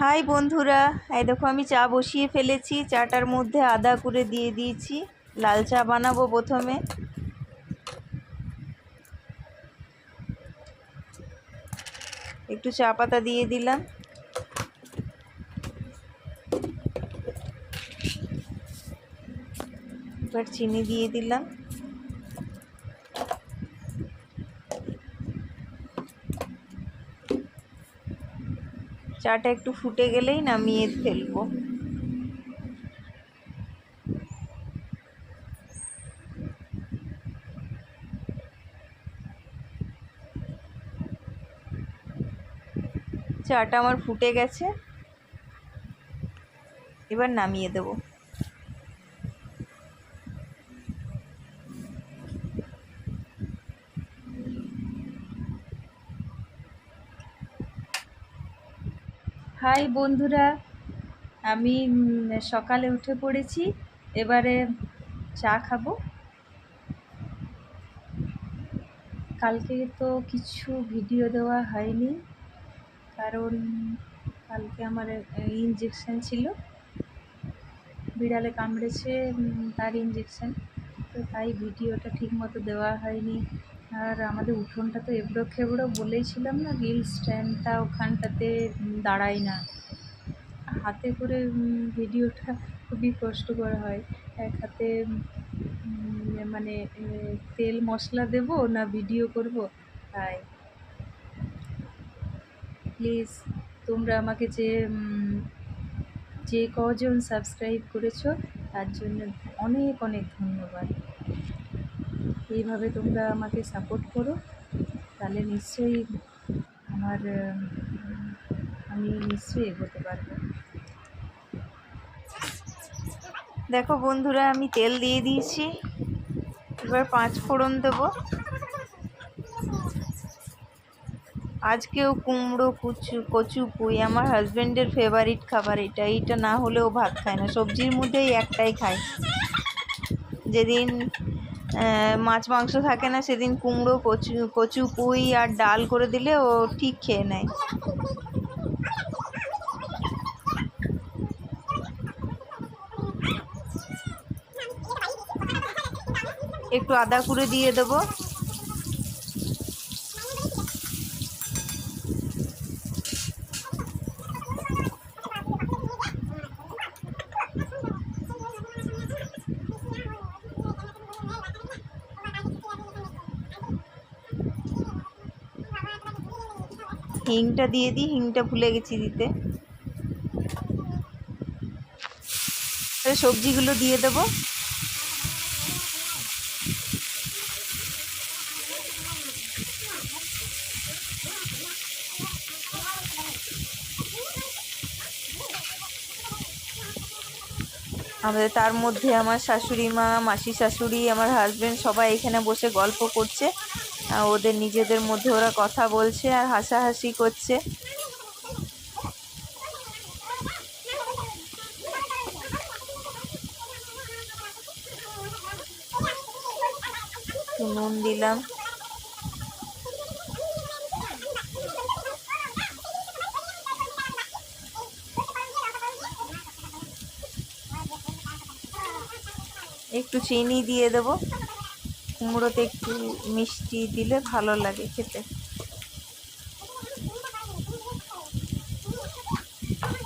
High বন্ধুরা, এই দেখো আমি চা বসিয়ে ফেলেছি। চাটার মধ্যে আদা করে দিয়ে দিয়েছি। লাল চা বানাবো প্রথমে। একটু চা পাতা দিয়ে দিলাম। এবার চিনি দিয়ে দিলাম। চাটা একটু ফুটে গেলেই নামিয়ে ফেলব। চাটা আমার ফুটে গেছে। এবার নামিয়ে দেবো। হাই বন্ধুরা, আমি সকালে উঠে পড়েছি। এবারে চা খাব। কালকে তো কিছু ভিডিও দেওয়া হয়নি, কারণ কালকে আমার ইঞ্জেকশন ছিল। বিড়ালে কামড়েছে তার ইঞ্জেকশন তো তাই ভিডিওটা ঠিক মতো দেওয়া হয়নি। আর আমাদের উঠোনটা তো এবড়ো খেবড়ো বলেইছিলাম না রিল স্ট্যান্ডটা ওখানটাতে দাঁড়ায় না। হাতে করে ভিডিওটা খুবই কষ্টকর হয়। এক হাতে মানে তেল মশলা দেব না ভিডিও করব? তাই। প্লিজ তোমরা আমাকে যে যে কজন সাবস্ক্রাইব করেছ, তার জন্য অনেক অনেক ধন্যবাদ। এইভাবে তোমরা আমাকে সাপোর্ট করো, তাহলে নিশ্চয়ই আমার আমি নিশ্চয়ই এগোতে পারব। দেখো বন্ধুরা, আমি তেল দিয়ে দিয়েছি। এবার পাঁচ ফোড়ন দেবো। আজকেও কুমড়ো, কুচু, কচু পুঁই, আমার হাজব্যান্ডের ফেভারিট খাবার এটা। এইটা না হলেও ভাত খায় না, সবজির মধ্যেই একটাই খায়। যেদিন মাছ, মাংস থাকে না, সেদিন কুমড়ো, কচু কচু, পুঁই আর ডাল করে দিলে ও ঠিক খেয়ে নেয়। একটু আদা কুড়ে দিয়ে দেবো। হিংটা দিয়ে দিই, হিংটা ভুলে গেছি দিতে। সবজিগুলো দিয়ে দেবো। আমাদের তার মধ্যে আমার শাশুড়ি মা, মাসি শাশুড়ি, আমার হাজব্যান্ড সবাই এখানে বসে গল্প করছে। ওদের নিজেদের মধ্যে ওরা কথা বলছে আর হাসাহাসি করছে। নুন দিলাম। একটু চিনি দিয়ে দেবো। কুমড়োতে একটু মিষ্টি দিলে ভালো লাগে খেতে।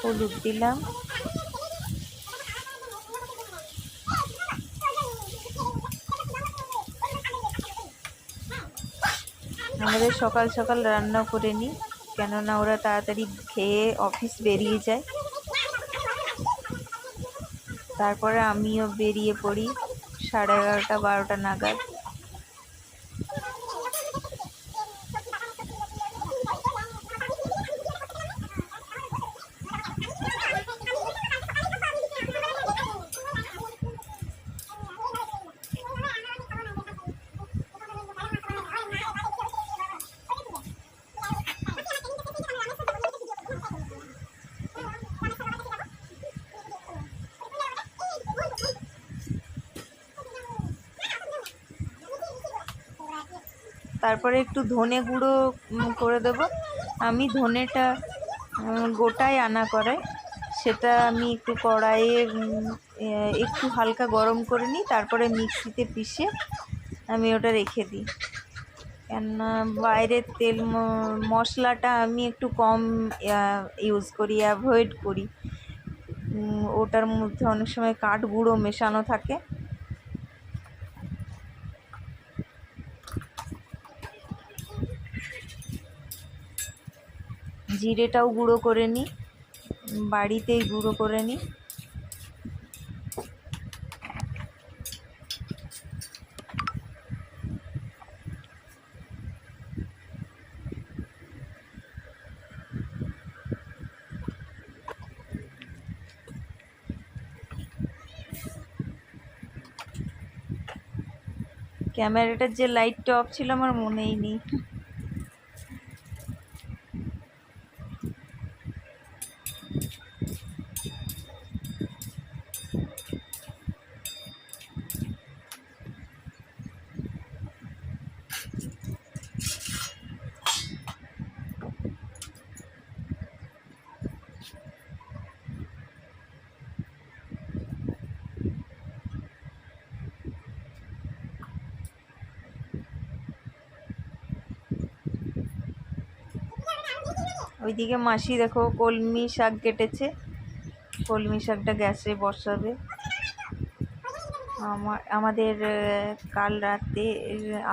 হলুদ দিলাম। আমাদের সকাল সকাল রান্না করে নিই, কেননা ওরা তাড়াতাড়ি খেয়ে অফিস বেরিয়ে যায়। তারপরে আমিও বেরিয়ে পড়ি সাড়ে এগারোটা, বারোটা নাগাদ। তারপরে একটু ধনে গুঁড়ো করে দেবো। আমি ধনেটা গোটায় আনা করে। সেটা আমি একটু কড়াইয়ে একটু হালকা গরম করে নিই, তারপরে মিক্সিতে পিষে আমি ওটা রেখে দিই। কেননা বাইরের তেল মশলাটা আমি একটু কম ইউজ করি অ্যাভয়েড করি। ওটার মধ্যে অনেক সময় কাঠ গুঁড়ো মেশানো থাকে। জিরেটাও গুঁড়ো করে নিই। বাড়িতেই গুঁড়ো করে নিই। ক্যামেরাটার যে লাইটটা অফ ছিল আমার মনেই নেই। ওইদিকে মাসি দেখো কলমি শাক কেটেছে। কলমি শাকটা গ্যাসে বসাবে। আমার আমাদের কাল রাতে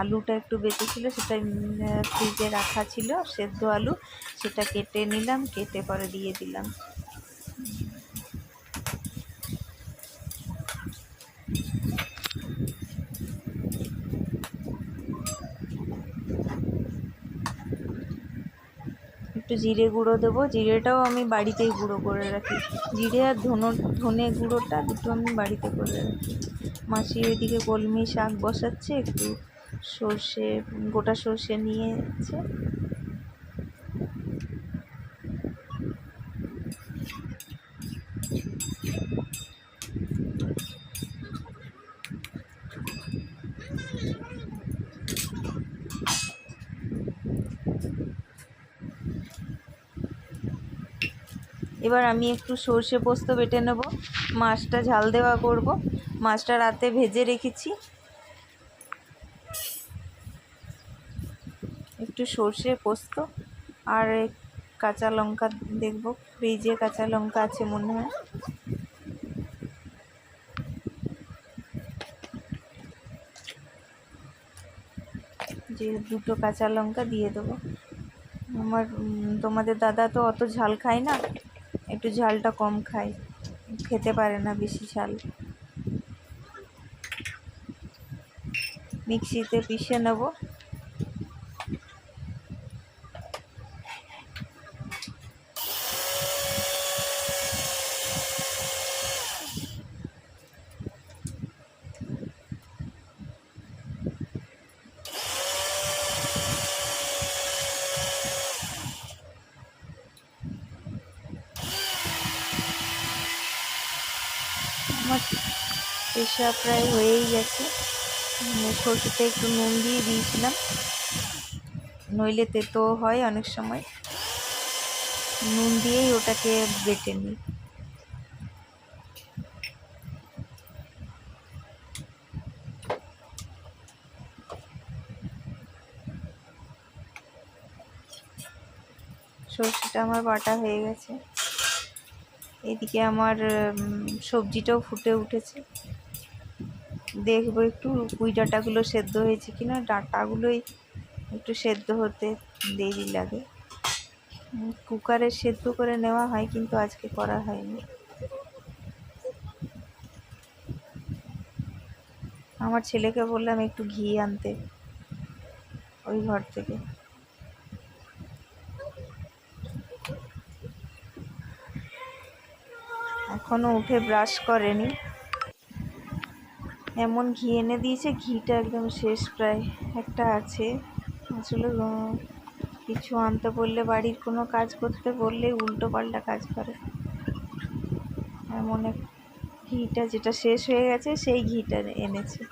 আলুটা একটু বেঁচেছিল, সেটা ফ্রিজে রাখা ছিল, সেদ্ধ আলু, সেটা কেটে নিলাম, কেটে পরে দিয়ে দিলাম। একটু জিরে গুঁড়ো দেবো। জিরেটাও আমি বাড়িতেই গুঁড়ো করে রাখি। জিরে আর ধনো, ধনে গুঁড়োটা দুটো আমি বাড়িতে করে রাখি। মাসি ওইদিকে কলমি শাক বসাচ্ছে, একটু সর্ষে, গোটা সর্ষে নিয়েছে। এবার আমি একটু সর্ষে পোস্ত বেটে নেব। মাছটা ঝাল দেওয়া করব। মাছটা রাতে ভেজে রেখেছি। একটু সর্ষে পোস্ত আর কাঁচা লঙ্কা দেখব। ফ্রিজে কাঁচা লঙ্কা আছে মনে হয়। যে দুটো কাঁচা লঙ্কা দিয়ে দেবো। আমার তোমাদের দাদা তো অত ঝাল খায় না। একটু ঝালটা কম খায় খেতে পারে না বেশি ঝাল। মিক্সিতে পিষে নেব আমার পেশা প্রায় হয়েই গেছে। উম, সরষেতে একটু নুন দিয়ে দিয়েছিলাম। নইলে তেতো হয় অনেক সময়। নুন দিয়েই ওটাকে বেটে নিই। সর্ষেটা আমার বাটা হয়ে গেছে। এদিকে আমার সবজিটাও ফুটে উঠেছে। দেখব একটু পুঁই ডাঁটাগুলো সেদ্ধ হয়েছে কিনা, ডাঁটাগুলোই একটু সেদ্ধ হতে দেরি লাগে। কুকারে সেদ্ধ করে নেওয়া হয় কিন্তু আজকে করা হয়নি। আমার ছেলেকে বললাম একটু ঘি আনতে, ওই ঘর থেকে। এখনও উঠে ব্রাশ করেনি। এমন ঘি এনে দিয়েছে, ঘিটা একদম শেষ প্রায় একটা আছে। আসলে কিছু আনতে বললে, বাড়ির কোনো কাজ করতে বললে উল্টো পাল্টা কাজ করে। এমন এক ঘিটা যেটা শেষ হয়ে গেছে, সেই ঘিটা এনেছে।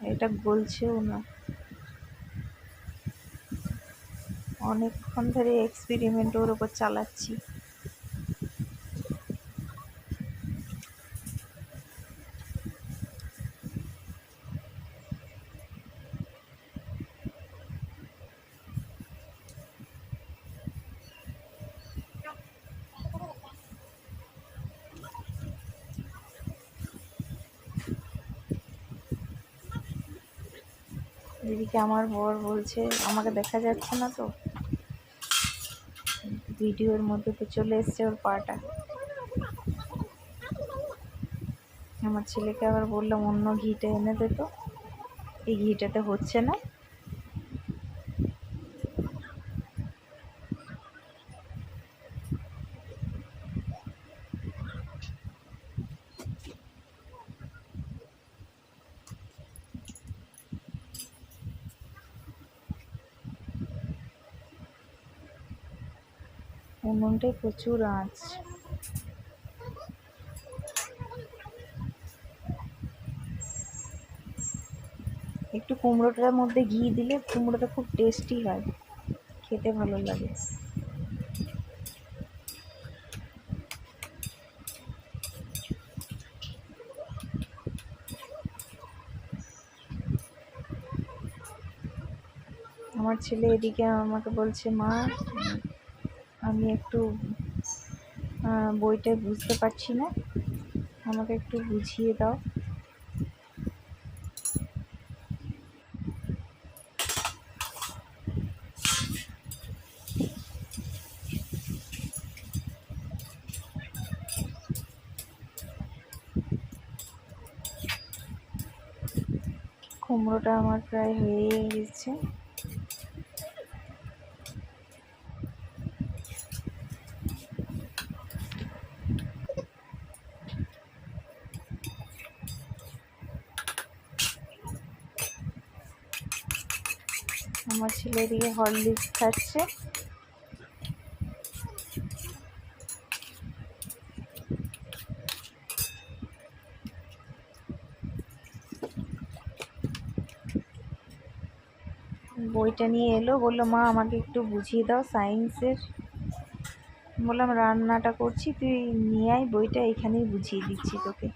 এটা গলছেও না। অনেকক্ষণ ধরে এক্সপেরিমেন্ট ওর ওপর চালাচ্ছি। এদিকে আমার বর বলছে, আমাকে দেখা যাচ্ছে না তো? ভিডিওর মধ্যে তো চলে এসছে ওর পাটা। আমার ছেলেকে আবার বললাম, অন্য ঘিটা এনে দে তো। এই ঘিটাতে হচ্ছে না। উনুনটায় প্রচুর আঁচ। একটু কুমড়োটার মধ্যে ঘি দিলে কুমড়োটা খুব টেস্টি হয়। খেতে ভালো লাগে। আমার ছেলে এদিকে আমাকে বলছে, মা আমি একটু বইটা বুঝতে পারছি না। আমাকে একটু বুঝিয়ে দাও। কুমড়োটা আমার প্রায় হয়ে গেছে আমার ছেলে হরলিক্স খাচ্ছে বইটা নিয়ে এলো, বলল, মা, আমাকে একটু বুঝিয়ে দাও সায়েন্সের। বললাম, রান্নাটা করছি, তুই নিয়ে আয়, বইটা এখানেই বুঝিয়ে দিচ্ছি তোকে।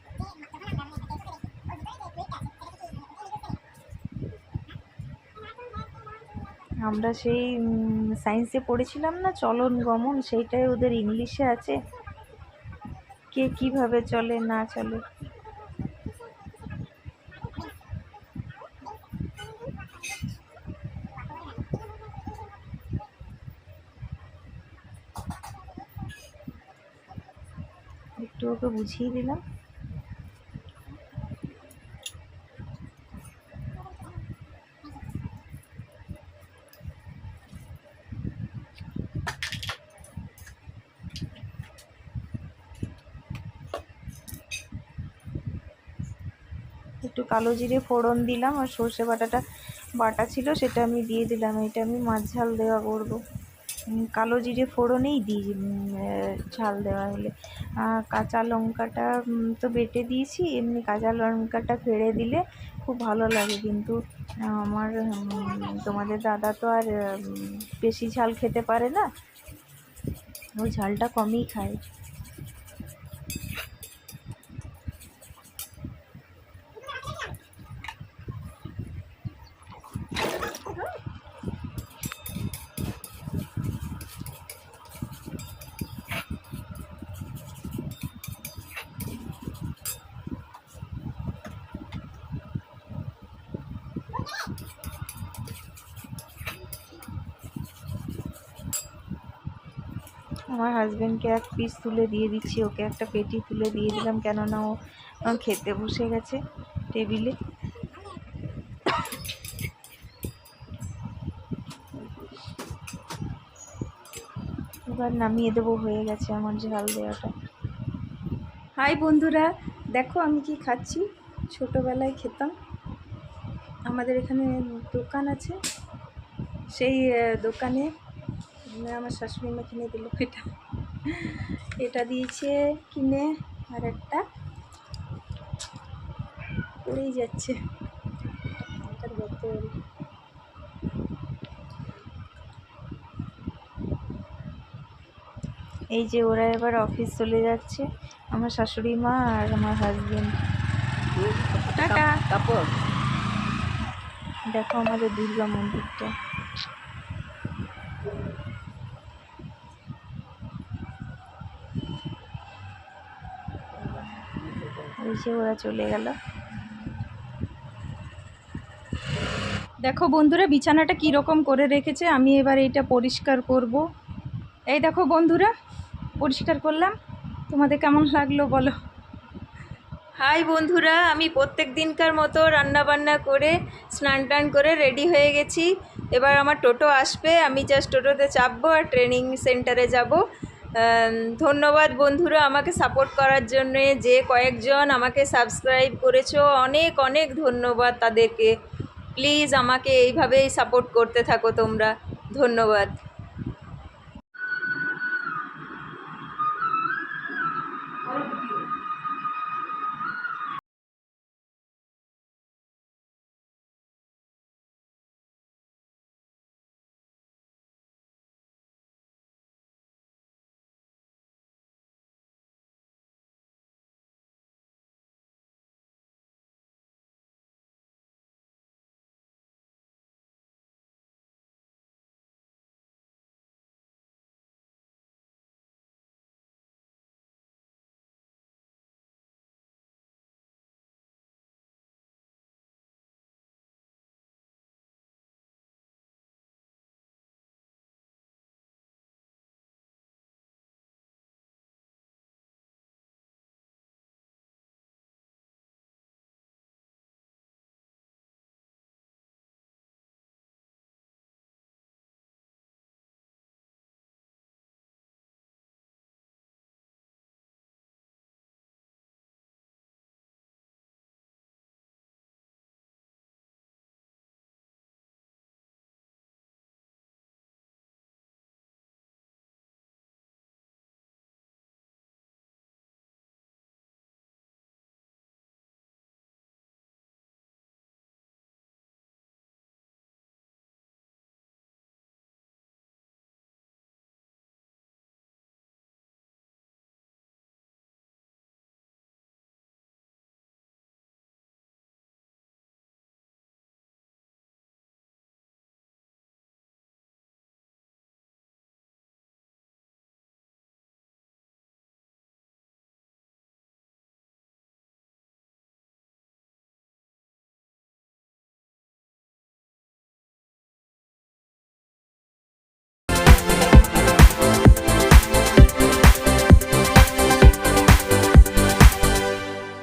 আমরা সেই সায়েন্সে পড়েছিলাম না, চলন গমন, সেইটাই ওদের ইংলিশে আছে। কে কীভাবে চলে, না চলে। একটু ওকে বুঝিয়ে দিলাম একটু কালো জিরে ফোড়ন দিলাম আর সর্ষে বাটাটা, বাটা ছিল সেটা আমি দিয়ে দিলাম। এটা আমি মাছ ঝাল দেওয়া করব। কালো জিরে ফোড়নেই দিই ঝাল দেওয়া হলে। কাঁচা লঙ্কাটা তো বেটে দিয়েছি, এমনি কাঁচা লঙ্কাটা ফেড়ে দিলে খুব ভালো লাগে কিন্তু, আমার তোমাদের দাদা তো আর বেশি ঝাল খেতে পারে না। ওই ঝালটা কমই খায়। আমার হাজব্যান্ডকে এক পিস তুলে দিয়ে দিচ্ছি, ওকে একটা পেটি তুলে দিয়ে দিলাম, কেননা ও খেতে বসে গেছে টেবিলে। এবার নামিয়ে দেবো, হয়ে গেছে আমার ঝাল দেওয়াটা। হাই বন্ধুরা, দেখো আমি কি খাচ্ছি? ছোটোবেলায় খেতাম। আমাদের এখানে দোকান আছে। সেই দোকানে আমার শাশুড়ি মা কিনে দিল এটা। এটা দিয়েছে কিনে আর একটা। পড়েই যাচ্ছে। এটার বোতল। এই যে ওরা এবার অফিস চলে যাচ্ছে। আমার শাশুড়ি মা আর আমার হাজবেন্ড টাটা। কাপড় দেখো আমাদের দুর্গা মন্দিরটা। এই ওরা চলে গেল। দেখো বন্ধুরা, বিছানাটা কীরকম করে রেখেছে, আমি এবার এইটা পরিষ্কার করব। এই দেখো বন্ধুরা, পরিষ্কার করলাম। তোমাদের কেমন লাগল বলো? হাই বন্ধুরা, আমি প্রত্যেক দিনকার মতো রান্না বান্না করে, স্নান টান করে রেডি হয়ে গেছি। এবার আমার টোটো আসবে, আমি জাস্ট টোটোতে চাপবো আর ট্রেনিং সেন্টারে যাব। ধন্যবাদ বন্ধুরা আমাকে সাপোর্ট করার জন্যে। যে কয়েকজন আমাকে সাবস্ক্রাইব করেছ, অনেক অনেক ধন্যবাদ তাদেরকে। প্লিজ আমাকে এইভাবেই সাপোর্ট করতে থাকো তোমরা। ধন্যবাদ।